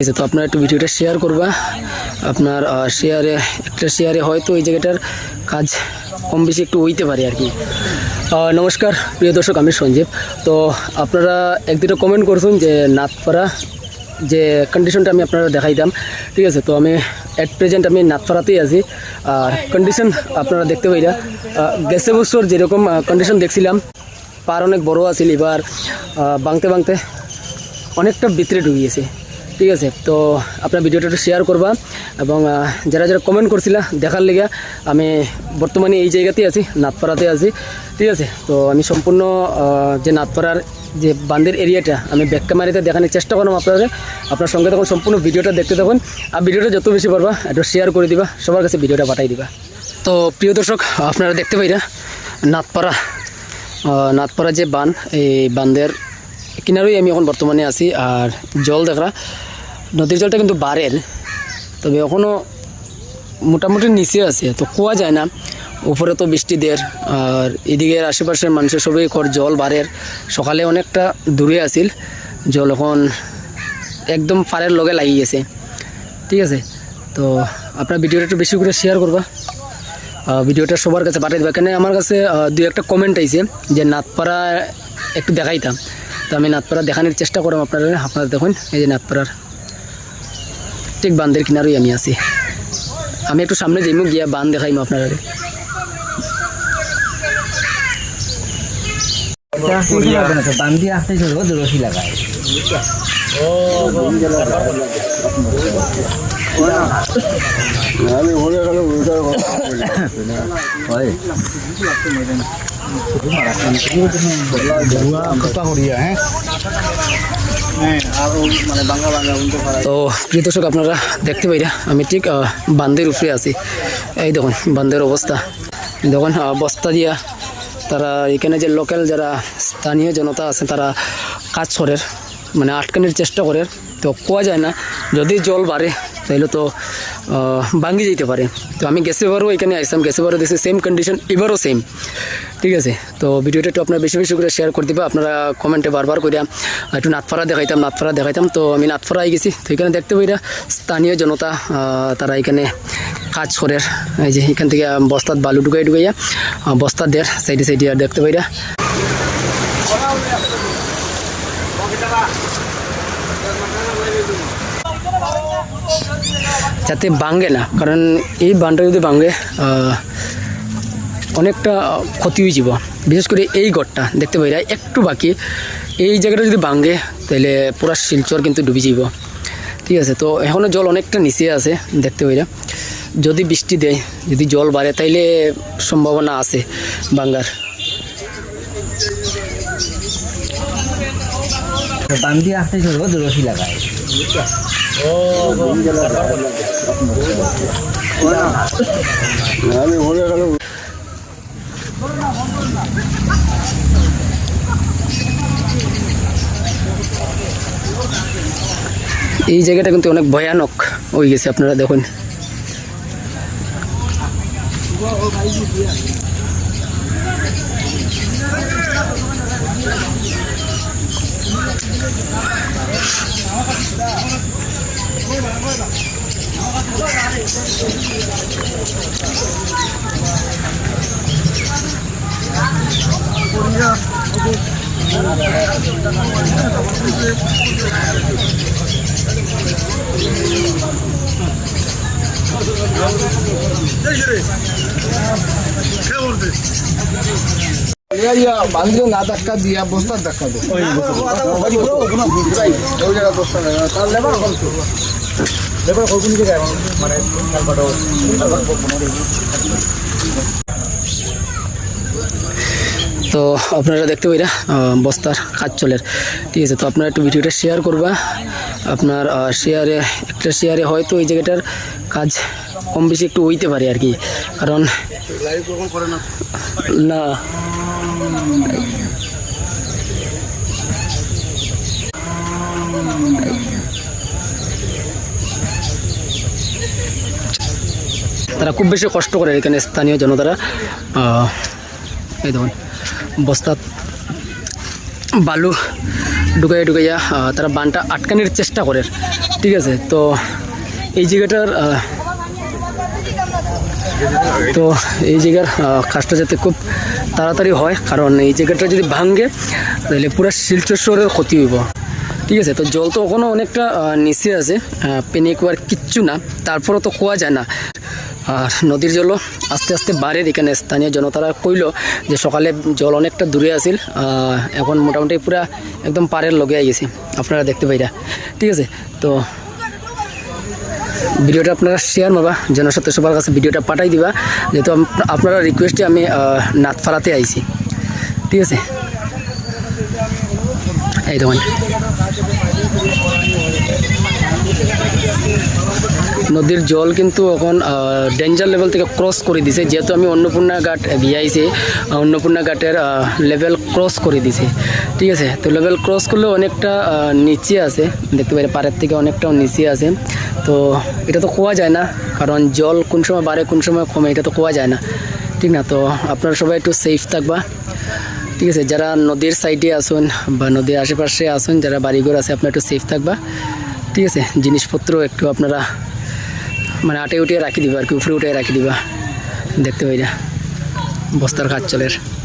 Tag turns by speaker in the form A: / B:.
A: ঠিক আছে তো আপনারা একটু ভিডিওটা শেয়ার করবা। আপনার শেয়ারে একটা শেয়ারে হয়তো এই জায়গাটার কাজ কম বেশি একটু হইতে পারে আর কি। নমস্কার প্রিয় দর্শক আমি সঞ্জীব। তো আপনারা এক দুটো কমেন্ট করছেন যে নাথপাড়া যে কন্ডিশনটা আমি আপনারা দেখাইতাম ঠিক আছে? তো আমি অ্যাট প্রেজেন্ট আমি নাথপাড়াতেই আছি। আর কন্ডিশন আপনারা দেখতে পাইরা আহ, গেছে বছর যেরকম কন্ডিশন দেখছিলাম পার অনেক বড় আছিল এবার বাংতে বাংতে অনেকটা ভিতরে ঢুকিয়েছে ঠিক আছে তো আপনার ভিডিওটা একটু শেয়ার করবা এবং যারা যারা কমেন্ট করছিলা দেখার লেগে আমি বর্তমানে এই জায়গাতেই আছি নাথপাড়াতে আছি ঠিক আছে? তো আমি সম্পূর্ণ যে নাথপাড়ার যে বান্দের এরিয়াটা আমি ব্যাক ক্যামেরাতে দেখানোর চেষ্টা করলাম আপনাদের। আপনার সঙ্গে তখন সম্পূর্ণ ভিডিওটা দেখতে থাকুন। আর ভিডিওটা যত বেশি পারবা একটু শেয়ার করে দিবা সবার কাছে ভিডিওটা পাঠাই দিবা। তো প্রিয় দর্শক আপনারা দেখতে পাইরা নাথপাড়া আহ, নাথপাড়া যে বান এই বান্ধের কিনারেই আমি এখন বর্তমানে আছি। আর জল দেখা নদীর জলটা কিন্তু বাড়ের তবে এখনও মোটামুটি নিচে আছে, তো কোয়া যায় না। উপরে তো বৃষ্টি দের, আর এদিকে আশেপাশের মানুষের সবই কর জল বাড়ের সকালে অনেকটা দূরে আছিল, জল এখন একদম ফারের লগে লাগিয়ে গেছে। ঠিক আছে, তো আপনার ভিডিওটা একটু বেশি করে শেয়ার করবা। ভিডিওটা সবার কাছে পাঠিয়ে দেবে। কেন আমার কাছে দুই একটা কমেন্ট আইছে যে নাথপাড়া একটু দেখাইতাম। তো আমি নাথপাড়া দেখানোর চেষ্টা করলাম আপনারা আপনারা দেখুন, এই যে নাথপাড়ার ঠিক বান্ধের কিনারেই আমি আছি আমি একটু সামনে যাইমু গিয়া বান দেখাইমু আপনারা
B: দূরশি লাগায় হয়
A: তো প্রিয় দর্শক, আপনারা দেখতে পাইরা আমি ঠিক বান্ধের উপরে আছি। এই দেখুন বান্ধের অবস্থা। দেখুন বস্তা দিয়া তারা এখানে যে লোকাল যারা স্থানীয় জনতা আছে, তারা কাজ করে মানে আটকানোর চেষ্টা করে। তো কোয়া যায় না, যদি জল বাড়ে, তাহলে তো ভাঙ্গি যেতে পারে। তো আমি গেছে গেছেবারও এখানে আইসাম গেছেবারও দেখছি সেম কন্ডিশন এবারও সেম ঠিক আছে। তো ভিডিওটা একটু আপনার বেশি বেশি করে শেয়ার করে দিবা। আপনারা কমেন্টে বারবার করিয়া একটু নাথপাড়া দেখাইতাম নাথপাড়া দেখাইতাম। তো আমি নাথপাড়া আই গেছি। তো এখানে দেখতে পাইরা স্থানীয় জনতা তারা এখানে কাজ করে এই যে এখান থেকে বস্তার বালু ঢুকাই ঢুকাইয়া বস্তার বস্তা দের সাইডে সাইডে আর দেখতে পাইরা। যাতে ভাঙে না, কারণ এই বানটা যদি ভাঙে অনেকটা ক্ষতি হয়ে যাব। বিশেষ করে এই গড়টা দেখতে পাই একটু বাকি। এই জায়গাটা যদি ভাঙে তাহলে পুরা শিলচর কিন্তু ডুবে যাব। ঠিক আছে তো এখনও জল অনেকটা নিচে আছে দেখতে পাই যদি বৃষ্টি দেয় যদি জল বাড়ে তাইলে সম্ভাবনা আছে বাঙ্গার
B: বান্দি আসতে লাগায়
A: এই জায়গাটা কিন্তু অনেক ভয়ানক হয়ে গেছে আপনারা দেখুন
C: বান্ধব না ধাক্কা দিয়া বস্তার ধাক্কা দে ওই জায়গা বস্তা মানে
A: তো আপনারা দেখতে পাইরা আহ, বস্তার কাজ চলের ঠিক আছে তো আপনারা একটু ভিডিওটা শেয়ার করবা। আপনার শেয়ারে একটা শেয়ারে হয়তো এই জায়গাটার কাজ কম বেশি একটু হইতে পারে আর কি। কারণ
C: না।
A: তারা খুব বেশি কষ্ট করে এখানে স্থানীয় জনতারা এই দেখুন, বস্তা বালু ঢুকাইয়া ঢুকাইয়া তারা বানটা আটকানোর চেষ্টা করে। ঠিক আছে, তো এই জায়গাটার তো এই জায়গার কাজটা যাতে খুব তাড়াতাড়ি হয় কারণ এই জায়গাটা যদি ভাঙ্গে তাহলে পুরো শিলচর শহরের ক্ষতি হইব। ঠিক আছে তো জল তো ওখানে অনেকটা নিচে আছে আহ, পেনে কুয়ার কিচ্ছু না তারপরও তো খোয়া যায় না। আর নদীর জলও আস্তে আস্তে বাড়ে এখানে স্থানীয় জনতারা কইল যে সকালে জল অনেকটা দূরে আহ, এখন মোটামুটি পুরা একদম পাড়ের লগে গেছে আপনারা দেখতে পাইরা। ঠিক আছে তো ভিডিওটা আপনারা শেয়ার মাবা জনসাথে সবার কাছে ভিডিওটা পাঠাই দিবা। যেহেতু আপ- আপনারা রিকোয়েস্টে আমি আহ, নাথপাড়াতে আইছি। ঠিক আছে? এই দেখুন। নদীর জল কিন্তু এখন ডেঞ্জার লেভেল থেকে ক্রস করে দিছে। যেহেতু আমি অন্নপূর্ণা ঘাট গিয়ে অন্নপূর্ণা ঘাটের লেভেল ক্রস করে দিছে। ঠিক আছে? তো লেভেল ক্রস করলে অনেকটা নিচে আছে। দেখতে পাই পাড়ের থেকে অনেকটাও নিচে আছে। তো এটা তো কোয়া যায় না, কারণ জল কোন সময় বাড়ে, কোন সময় কমে, এটা তো কোয়া যায় না। ঠিক না? তো আপনারা সবাই একটু সেফ থাকবা। ঠিক আছে? যারা নদীর সাইডে আসুন বা নদীর আশেপাশে আসুন যারা বাড়িঘর আছে, আপনারা একটু সেফ থাকবা। ঠিক আছে? জিনিসপত্র একটু আপনারা মানে আটে উঠিয়ে রাখি দিবা আর কি, উপরে উঠে রাখি দিবা। দেখতে পাই না। বস্তার কাজ চলের।